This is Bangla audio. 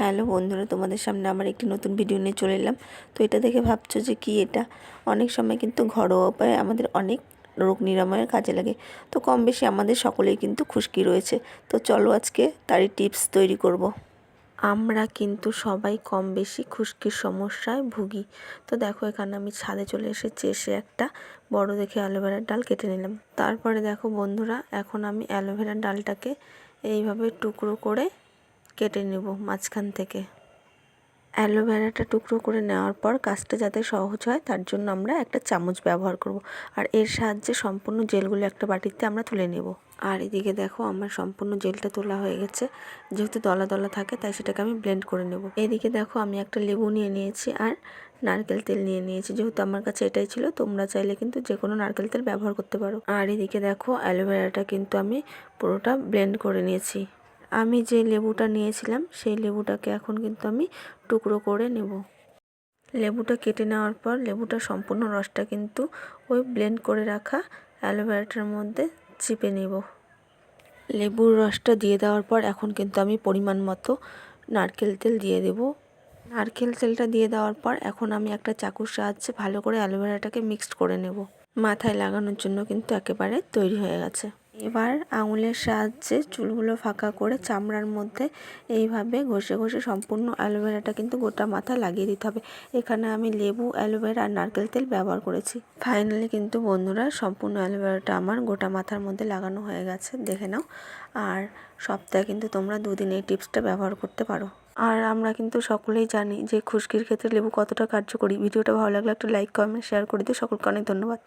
হ্যালো বন্ধুরা, তোমাদের সামনে আমার একটি নতুন ভিডিও নিয়ে চলে এলাম। তো এটা দেখে ভাবছ যে কি এটা? অনেক সময় কিন্তু ঘরোয়া উপায়ে আমাদের অনেক রোগ নিরাময়ের কাজে লাগে। তো কম বেশি আমাদের সকলেই কিন্তু খুশকি রয়েছে। তো চলো আজকে তারই টিপস তৈরি করব। আমরা কিন্তু সবাই কম বেশি খুশকির সমস্যায় ভুগি। তো দেখো, এখানে আমি ছাদে চলে এসে একটা বড় দেখে অ্যালোভেরার ডাল কেটে নিলাম। তারপরে দেখো বন্ধুরা, এখন আমি অ্যালোভেরার ডালটাকে এইভাবে টুকরো করে কেটে নেব মাঝখান থেকে। অ্যালোভেরাটা টুকরো করে নেওয়ার পর কাজটা যাতে সহজ হয়, তার জন্য আমরা একটা চামচ ব্যবহার করব। আর এর সাহায্যে সম্পূর্ণ জেলগুলো একটা বাটিতে আমরা তুলে নেব। আর এদিকে দেখো, আমার সম্পূর্ণ জেলটা তোলা হয়ে গেছে। যেহেতু দলা দলা থাকে, তাই সেটাকে আমি ব্লেন্ড করে নেব। এদিকে দেখো, আমি একটা লেবু নিয়ে নিয়েছি আর নারকেল তেল নিয়ে নিয়েছি। যেহেতু আমার কাছে এটাই ছিল, তোমরা চাইলে কিন্তু যে কোনো নারকেল তেল ব্যবহার করতে পারো। আর এদিকে দেখো, অ্যালোভেরাটা কিন্তু আমি পুরোটা ব্লেন্ড করে নিয়েছি। আমি যে লেবুটা নিয়েছিলাম, সেই লেবুটাকে এখন কিন্তু আমি টুকরো করে নেব। লেবুটা কেটে নেওয়ার পর লেবুটা সম্পূর্ণ রসটা কিন্তু ওই ব্লেন্ড করে রাখা অ্যালোভেরাটার মধ্যে চিপে নেব। লেবুর রসটা দিয়ে দেওয়ার পর এখন কিন্তু আমি পরিমাণ মতো নারকেল তেল দিয়ে দেব। নারকেল তেলটা দিয়ে দেওয়ার পর এখন আমি একটা চাকুর সাহায্যে ভালো করে অ্যালোভেরাটাকে মিক্সড করে নেব। মাথায় লাগানোর জন্য কিন্তু একেবারে তৈরি হয়ে গেছে। এবার আঙুলের সাহায্যে চুলগুলো ফাঁকা করে চামড়ার মধ্যে এইভাবে ঘষে ঘষে সম্পূর্ণ অ্যালোভেরাটা কিন্তু গোটা মাথা লাগিয়ে দিতে হবে। এখানে আমি লেবু, অ্যালোভেরা আর নারকেল তেল ব্যবহার করেছি। ফাইনালি কিন্তু বন্ধুরা সম্পূর্ণ অ্যালোভেরাটা আমার গোটা মাথার মধ্যে লাগানো হয়ে গেছে, দেখে নাও। আর সপ্তাহে কিন্তু তোমরা দুদিন এই টিপসটা ব্যবহার করতে পারো। আর আমরা কিন্তু সকলেই জানি যে খুশকির ক্ষেত্রে লেবু কতটা কার্যকরী। ভিডিওটা ভালো লাগলে একটা লাইক কমেন্ট শেয়ার করে দিও। সকলকে অনেক ধন্যবাদ।